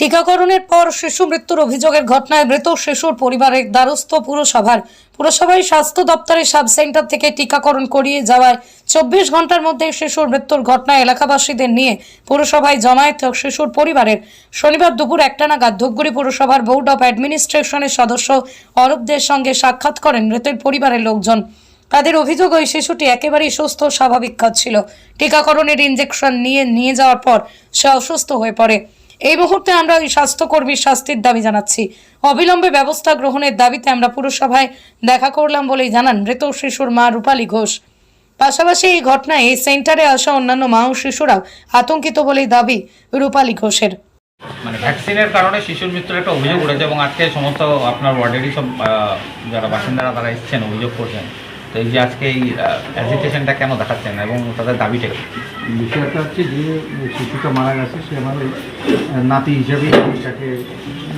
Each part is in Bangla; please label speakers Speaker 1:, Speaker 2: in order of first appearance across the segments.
Speaker 1: টিকাকরণের পর শিশু মৃত্যুর অভিযোগের ঘটনায় মৃত শিশুর পরিবারের দ্বারস্থ পুরসভার। পুরসভায় স্বাস্থ্য দপ্তরের সাব সেন্টার থেকে টিকাকরণ করিয়ে যাওয়ায় চব্বিশ ঘণ্টার মধ্যে শিশুর মৃত্যুর ঘটনায় এলাকাবাসীদের নিয়ে পুরসভায় জমায়েত শিশুর পরিবারের। শনিবার দুপুর একটা নাগাদ ধূপগুড়ি পুরসভার বোর্ড অফ অ্যাডমিনিস্ট্রেশনের সদস্য অরূপদের সঙ্গে সাক্ষাৎ করেন মৃতের পরিবারের লোকজন। তাদের অভিযোগ, ওই শিশুটি একেবারেই সুস্থ স্বাভাবিক ছিল। টিকাকরণের ইঞ্জেকশন নিয়ে নিয়ে যাওয়ার পর সে অসুস্থ হয়ে পড়ে। এই মুহূর্তে আমরা ওই স্বাস্থ্যকর্মীর শাস্তির দাবি জানাচ্ছি। অবিলম্বে ব্যবস্থা গ্রহণের দাবিতে আমরা পুরসভায় দেখা করলাম বলেই জানান মৃত শিশুর মা রূপালী ঘোষ। পাশাপাশি এই ঘটনায় এই সেন্টারে আসা অন্যান্য মা ও শিশুরাও আতঙ্কিত বলেই দাবি রূপালী ঘোষের।
Speaker 2: মানে ভ্যাকসিনের কারণে শিশুর মৃত্যুর একটা অভিযোগ উঠেছে এবং আজকে সমস্ত আপনার ওয়ার্ডেরই সব যারা বাসিন্দারা তারা এসছেন, অভিযোগ করছেন। তো এই যে আজকে এই অ্যাজিটেশনটা কেন দেখাচ্ছেন এবং তাদের দাবিটা?
Speaker 3: বিষয়টা হচ্ছে যে শিশুটা মারা গেছে সে আমাদের আহ, নাতি হিসাবেই আমি তাকে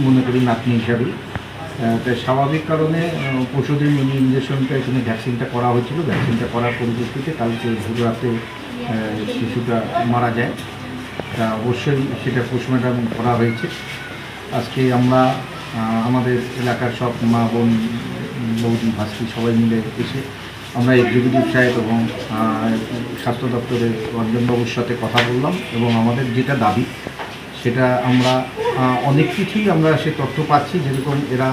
Speaker 3: মনে করি নাতনি হিসাবেই। তাই স্বাভাবিক কারণে পশুদের এই ইঞ্জেকশনটা এখানে ভ্যাকসিনটা করা হয়েছিল। ভ্যাকসিনটা করার পরিপ্রেক্ষিতে কালকে ভোর রাতে শিশুটা মারা যায়। তা অবশ্যই সেটা পোস্টমর্টম করা হয়েছে। আজকে আমরা আমাদের এলাকার সব মা বোন বৌদি ভাস্তি সবাই মিলে এসে আমরা এক্সিকিউটিভ সাহেব এবং স্বাস্থ্য দপ্তরের রঞ্জনবাবুর সাথে কথা বললাম এবং আমাদের যেটা দাবি, সেটা আমরা অনেক কিছুই আমরা সে তথ্য পাচ্ছি। যেরকম এরা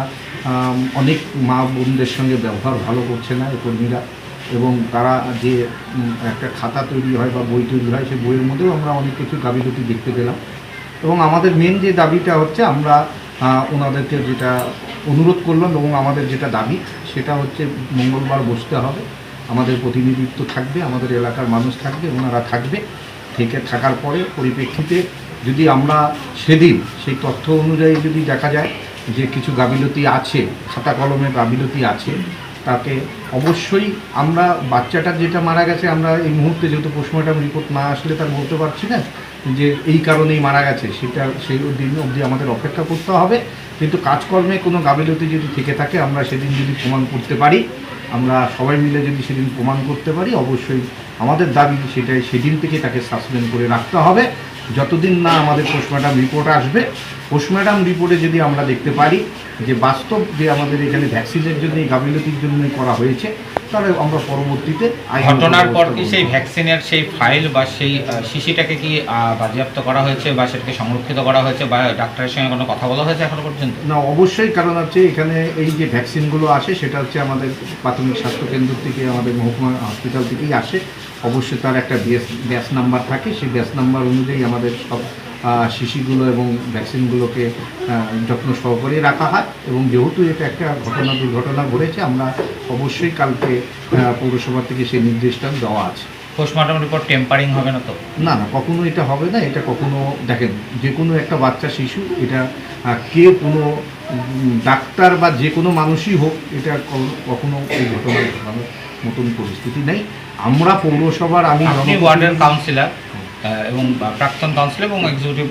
Speaker 3: অনেক মা বোনদের সঙ্গে ব্যবহার ভালো করছে না এই কর্মীরা। এবং তারা যে একটা খাতা তৈরি হয় বা বই তৈরি হয় সেই বইয়ের মধ্যেও আমরা অনেক কিছু গাফিলতি দেখতে পেলাম। এবং আমাদের মেন যে দাবিটা হচ্ছে, আমরা ওনাদেরকে যেটা অনুরোধ করলাম এবং আমাদের যেটা দাবি, সেটা হচ্ছে মঙ্গলবার বসতে হবে। আমাদের প্রতিনিধিত্ব থাকবে, আমাদের এলাকার মানুষ থাকবে, ওনারা থাকবে। থেকে থাকার পরে পরিপ্রেক্ষিতে যদি আমরা সেদিন সেই তথ্য অনুযায়ী যদি দেখা যায় যে কিছু গাফিলতি আছে, খাতা কলমে গাফিলতি আছে তাকে অবশ্যই আমরা বাচ্চাটার যেটা মারা গেছে, আমরা এই মুহূর্তে যেহেতু পোস্টমর্টম রিপোর্ট না আসলে তার বলতে পারছি না যে এই কারণেই মারা গেছে, সেটা সেই দিন অবধি আমাদের অপেক্ষা করতে হবে। কিন্তু কাজকর্মে কোনো গাফিলতি যদি থেকে থাকে, আমরা সেদিন যদি প্রমাণ করতে পারি, আমরা সবাই মিলে যদি সেদিন প্রমাণ করতে পারি, অবশ্যই আমাদের দাবি সেটাই, সেদিন থেকে তাকে সাসপেন্ড করে রাখতে হবে। যতদিন না আমাদের পোস্টমর্টম রিপোর্ট আসবে পোস্টমর্টম রিপোর্টে যদি আমরা দেখতে পারি যে বাস্তব যে আমাদের এখানে ভ্যাকসিনের জন্য এই গাফিলতির জন্য করা হয়েছে তাহলে আমরা পরবর্তীতে
Speaker 2: ঘটনার পর কি সেই ভ্যাকসিনের সেই ফাইল বা সেই শিশিটাকে কি বাজেয়াপ্ত করা হয়েছে বা সেটাকে সংরক্ষিত করা হয়েছে বা ডাক্তারের সঙ্গে কোনো কথা বলা হয়েছে এখনও পর্যন্ত?
Speaker 3: না অবশ্যই কারণ হচ্ছে এখানে এই যে ভ্যাকসিনগুলো আসে সেটা হচ্ছে আমাদের প্রাথমিক স্বাস্থ্য কেন্দ্র থেকে আমাদের মহকুমা হসপিটাল থেকেই আসে। অবশ্যই তার একটা ব্যাস ব্যাস নাম্বার থাকে। সেই ব্যাস নাম্বার অনুযায়ী আমাদের সব শিশিগুলো এবং ভ্যাকসিনগুলোকে যত্ন সহকারে রাখা হয় এবং যেহেতু এটা একটা ঘটনা দুর্ঘটনা ঘটেছে আমরা অবশ্যই কালকে পৌরসভা থেকে সেই নির্দেশটা দেওয়া আছে।
Speaker 2: পোস্টমর্টম রিপোর্ট টেম্পারিং হবে না তো?
Speaker 3: না না কখনো এটা হবে না এটা কখনো দেখেন যে কোনো একটা বাচ্চা শিশু এটা কে কোনো ডাক্তার বা যে কোনো মানুষই হোক এটা কখনো এই ঘটনা ঘটানোর মতন পরিস্থিতি নেই। আমরা পৌরসভার আমি
Speaker 2: আপনি ওয়ার্ডের কাউন্সিলর এবং প্রাক্তন কাউন্সিলর এবং এক্সিকিউটিভ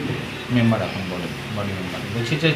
Speaker 2: মেম্বার এখন বলেন বডি মেম্বার বলছি যে